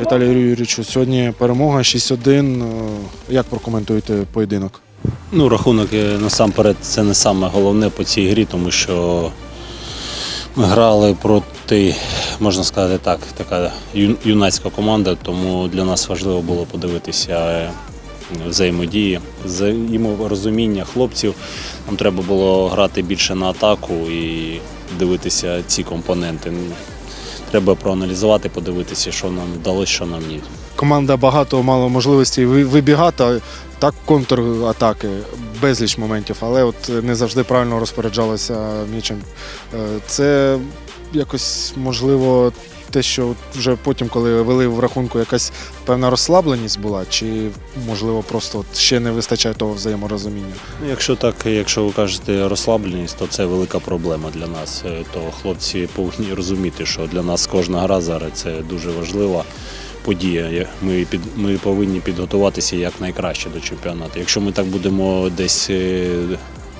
Віталій Юрійовичу, сьогодні перемога 6-1. Е, Як прокоментуєте поєдинок? Ну, рахунок е, насамперед це не саме головне по цій грі, тому що ми грали проти, можна сказати так, така юнацька команда, тому для нас важливо було подивитися е, взаємодії, взаєморозуміння хлопців. Нам треба було грати більше на атаку і дивитися ці компоненти. Треба проаналізувати, подивитися, що нам вдалося, що нам ні. Команда багато мала можливостей вибігати, так контратаки, безліч моментів, але от не завжди правильно розпоряджалася м'ячем. Е, Це якось можливо те, що вже потім, коли вели в рахунку, якась певна розслабленість була, чи можливо просто от ще не вистачає того взаєморозуміння. Ну, Якщо так, якщо ви кажете розслабленість, то це велика проблема для нас. Е, То хлопці повинні розуміти, що для нас кожна гра зараз це дуже важлива подія. Ми під ми повинні підготуватися як найкраще до чемпіонату. Якщо ми так будемо десь е,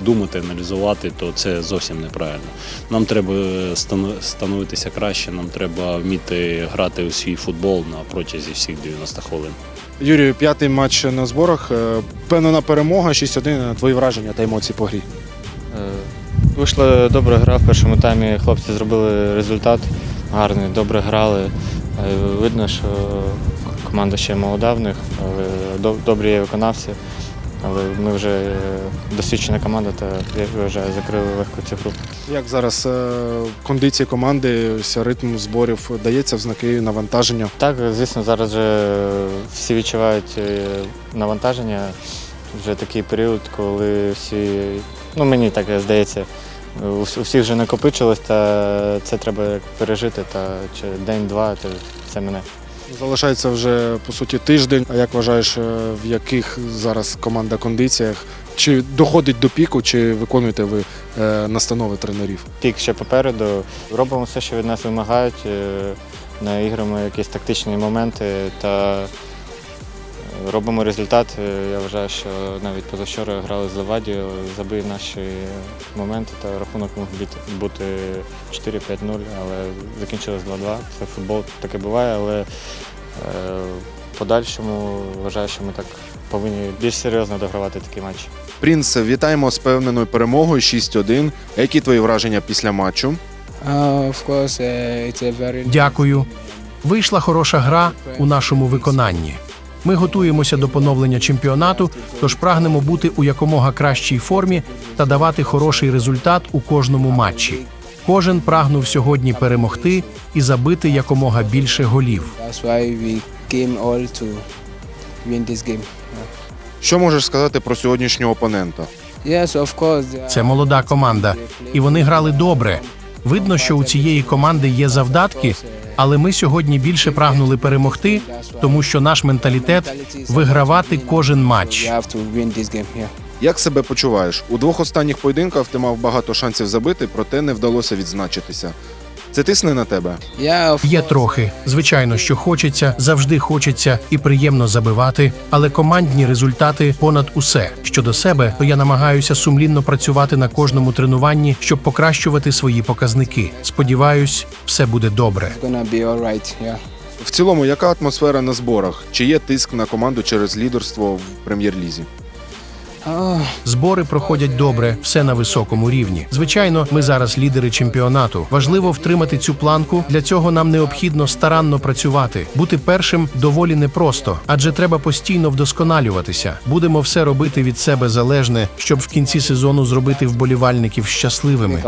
думати, аналізувати, то це зовсім неправильно. Нам треба становитися краще, нам треба вміти грати у свій футбол на протязі всіх 90 хвилин. Юрію, п'ятий матч на зборах. Е, Впевнена перемога, 6-1. Твої враження та емоції по грі. Е, Вийшла добра гра в першому таймі. Хлопці зробили результат гарний, добре грали. Е, Видно, що команда ще молода в них, але добрі є виконавці. Але ми вже досвідчена команда та я вважаю, закрили легко цю групу. Як зараз е, кондиції команди, ритм зборів дається в знаки навантаження? Так, звісно, зараз вже всі відчувають е, навантаження. Вже такий період, коли всі, ну мені так здається, у всіх вже накопичилось, та це треба пережити, та чи день-два, то це мене. Залишається вже по суті тиждень. А як вважаєш, е, в яких зараз команда кондиціях? Чи доходить до піку, чи виконуєте ви е, настанови тренерів? Пік ще попереду. Робимо все, що від нас вимагають, е, наіграємо якісь тактичні моменти та робимо результат. Е, Я вважаю, що навіть позавчора грали з Левадією, забили наші моменти та рахунок мог бути- бути 4-5-0, але закінчилось 2-2. Це футбол, таке буває, але е, в подальшому вважаю, що ми так повинні більш серйозно догравати такі матчі. Принц, вітаємо з певненою перемогою 6-1. Які твої враження після матчу? Very Дякую. Вийшла хороша гра у нашому виконанні. Ми готуємося до поновлення чемпіонату, тож прагнемо бути у якомога кращій формі та давати хороший результат у кожному матчі. Кожен прагнув сьогодні перемогти і забити якомога більше голів. Що можеш сказати про сьогоднішнього опонента? Yes, of course. they are- Це молода команда, і вони грали добре. Видно, що у цієї команди є завдатки, але ми сьогодні більше прагнули перемогти, тому що наш менталітет вигравати кожен матч. Як себе почуваєш? У двох останніх поєдинках ти мав багато шансів забити, проте не вдалося відзначитися. Це тисне на тебе? Of Є трохи. Звичайно, що хочеться, завжди хочеться і приємно забивати, але командні результати понад усе. Щодо себе, то я намагаюся сумлінно працювати на кожному тренуванні, щоб покращувати свої показники. Сподіваюсь, все буде добре. В цілому, яка атмосфера на зборах? Чи є тиск на команду через лідерство в прем'єр-лізі? Збори проходять добре, все на високому рівні. Звичайно, ми зараз лідери чемпіонату. Важливо втримати цю планку. Для цього нам необхідно старанно працювати. Бути першим доволі непросто, адже треба постійно вдосконалюватися. Будемо все робити від себе залежне, щоб в кінці сезону зробити вболівальників щасливими.